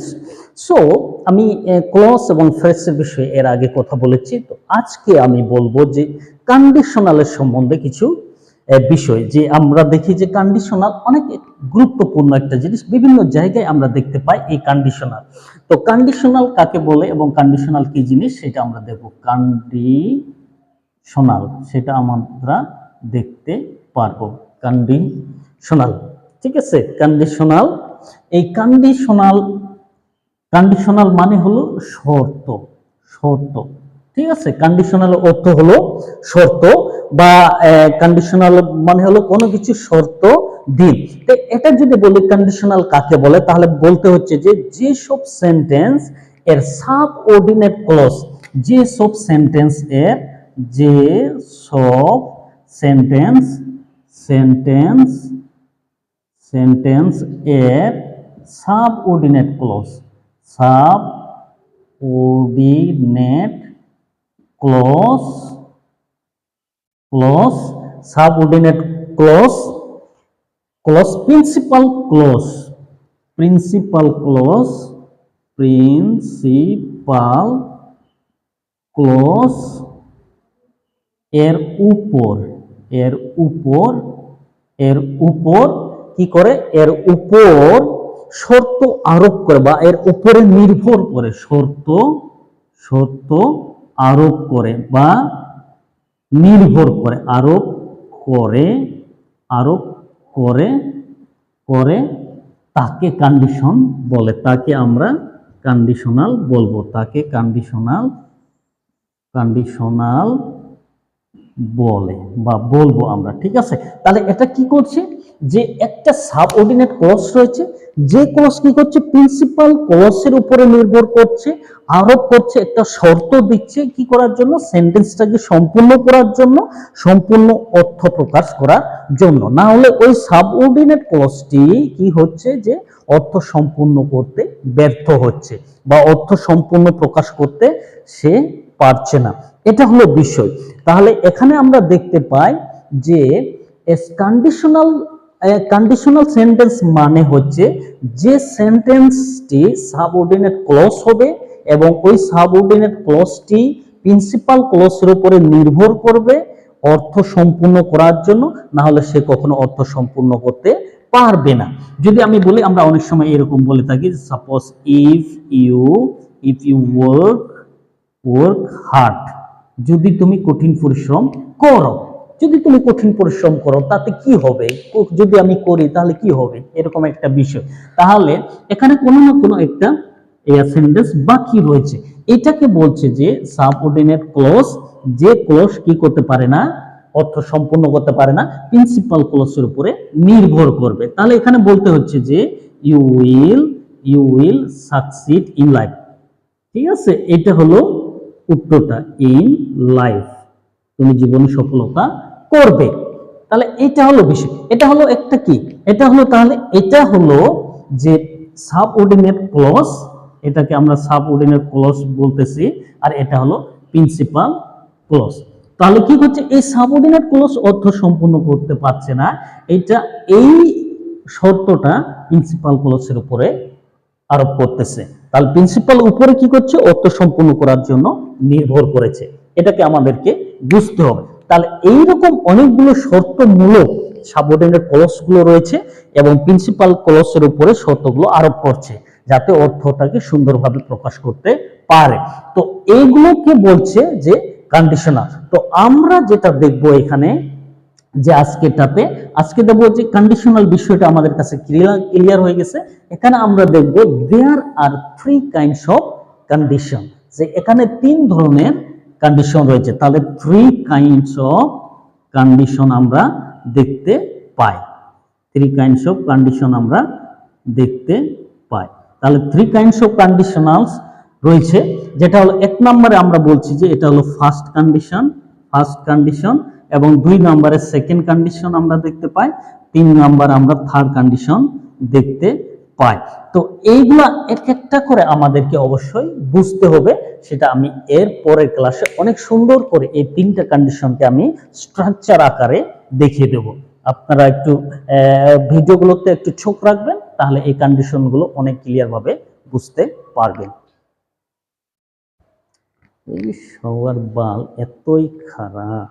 Minutes so আমি clause এবং ফ্রেসের বিষয়ে এর আগে কথা বলেছি। তো আজকে আমি বলব যে কন্ডিশনালের সম্বন্ধে কিছু বিষয়। যে আমরা দেখি যে কন্ডিশনাল অনেক গুরুত্বপূর্ণ একটা জিনিস। বিভিন্ন জায়গায় আমরা দেখতে পাই এই কন্ডিশনাল তো কন্ডিশনাল কাকে বলে এবং কন্ডিশনাল কি জিনিস সেটা আমরা দেখব। কন্ডিশনাল সেটা আমরা দেখতে পারব। কন্ডিশনাল ঠিক আছে? কন্ডিশনাল এই কন্ডিশনাল কন্ডিশনাল মানে হলো শর্ত শর্ত। ঠিক আছে? কন্ডিশনাল অর্থ হলো শর্ত বা কন্ডিশনাল মানে হলো কোনো কিছু শর্ত দিন। তো এটা যদি বলি কন্ডিশনাল কাকে বলে, তাহলে বলতে হচ্ছে যে যে সব সেন্টেন্স এর সাব অর্ডিনেট ক্লজ যে সব সেন্টেন্স এর যে সব সেন্টেন্স সেন্টেন্স সেন্টেন্স এর subordinate clause subordinate clause clause, subordinate clause clause, principal clause principal clause principal clause, এর উপর এর উপর এর উপর, কি করে? এর উপর শর্ত আরোপ করে বা এর উপরে নির্ভর করে শর্ত শর্ত আরোপ করে বা নির্ভর করে, আরোপ করে আরোপ করে করে তাকে কন্ডিশন বলে, তাকে আমরা কন্ডিশনাল বলব। তাকে কন্ডিশনাল কন্ডিশনাল বলে বা বলব আমরা, ঠিক আছে? তাহলে এটা কি করছে? যে একটা সাবঅর্ডিনেট ক্লস রয়েছে, যে ক্লস কি করছে? প্রিন্সিপাল ক্লসের উপরে নির্ভর করছে, আরোপ করছে, একটা শর্ত দিচ্ছে কি করার জন্য? সেন্টেন্সটাকে সম্পূর্ণ করার জন্য, সম্পূর্ণ অর্থ প্রকাশ করার জন্য। না হলে ওই সাবঅর্ডিনেট ক্লসটি কি হচ্ছে যে, অর্থ সম্পূর্ণ করতে ব্যর্থ হচ্ছে বা অর্থ সম্পূর্ণ প্রকাশ করতে সে পারছে না। এটা হলো বিষয়। তাহলে এখানে আমরা দেখতে পাই যে কন্ডিশনাল কন্ডিশনাল সেন্টেন্স মানে হচ্ছে যে সেন্টেন্সটি সাবঅর্ডিনেট ক্লজ হবে এবং ওই সাবঅর্ডিনেট ক্লজটি প্রিন্সিপাল ক্লজের উপরে নির্ভর করবে অর্থ সম্পূর্ণ করার জন্য, না হলে সে কখনো অর্থ সম্পূর্ণ করতে পারবে না। যদি আমি বলি, আমরা অনেক সময় এরকম বলে থাকি suppose if you if you work work hard যদি তুমি কঠিন পরিশ্রম করো। যদি তুমি কঠিন পরিশ্রম করো, তাতে কি হবে? যদি আমি করি, তাহলে কি হবে? এরকম একটা বিষয়। তাহলে এখানে কোনো না কোনো একটা সেন্টেন্স বাকি রয়েছে। এটাকে বলছে যে সাবঅর্ডিনেট ক্লজ যে ক্লজ কি করতে পারে না, অর্থ সম্পূর্ণ করতে পারে না প্রিন্সিপাল ক্লজের উপরে নির্ভর করবে। তাহলে এখানে বলতে হচ্ছে যে you will you will succeed in life ঠিক আছে? এটা হলো উত্তরটা ইন লাইফ তুমি জীবনে সফলতা করবে। তাহলে এটা হলো বিষয়। এটা হলো একটা কি? এটা হলো তাহলে এটা হলো যে সাবঅর্ডিনেট ক্লজ এটাকে আমরা সাবঅর্ডিনেট ক্লজ বলতেছি, আর এটা হলো প্রিন্সিপাল ক্লজ তাহলে কি হচ্ছে? এই সাবঅর্ডিনেট ক্লজ অর্থ সম্পূর্ণ করতে পারছে না। এটা এই শর্তটা প্রিন্সিপাল ক্লজের উপরে আরোপ করতেছে। তাহলে প্রিন্সিপাল উপরে কি করছে? অর্থ সম্পূর্ণ করার জন্য নির্ভর করেছে। এটাকে আমাদেরকে বুঝতে হবে। তাহলে এইরকম অনেকগুলো শর্তমূলক সাবঅর্ডিনেট ক্লসগুলো রয়েছে এবং প্রিন্সিপাল ক্লসের উপরে শর্তগুলো আরোপ করছে, যাতে অর্থটাকে সুন্দরভাবে প্রকাশ করতে পারে। তো এইগুলোকে বলছে যে কন্ডিশনাল তো আমরা যেটা দেখব এখানে যে আজকেটাতে আজকে দেখব যে কন্ডিশনাল বিষয়টা আমাদের কাছে ক্লিয়ার হয়ে গেছে। এখানে আমরা দেখব there are three kinds of condition যে এখানে তিন ধরনের কন্ডিশন রয়েছে। তাহলে থ্রি কাইন্ডস অফ কন্ডিশন আমরা দেখতে পাই। থ্রি কাইন্ডস অফ কন্ডিশন আমরা দেখতে পাই। তাহলে থ্রি কাইন্ডস অফ কন্ডিশনালস রয়েছে, যেটা হলো এক নম্বরে আমরা বলছি যে এটা হলো ফার্স্ট কন্ডিশন ফার্স্ট কন্ডিশন এবং দুই নম্বরে সেকেন্ড কন্ডিশন আমরা দেখতে পাই, তিন নাম্বার আমরা থার্ড কন্ডিশন দেখতে পাই তো এইগুলা এক একটা করে আমাদেরকে অবশ্যই বুঝতে হবে। সেটা আমি এর পরের ক্লাসে অনেক সুন্দর করে এই তিনটা কন্ডিশনকে আমি স্ট্রাকচার আকারে দেখিয়ে দেব। আপনারা একটু ভিডিওগুলোতে একটু চোখ রাখবেন, তাহলে এই কন্ডিশনগুলো অনেক ক্লিয়ার ভাবে বুঝতে পারবেন। এই সবার বাল এতই খারাপ।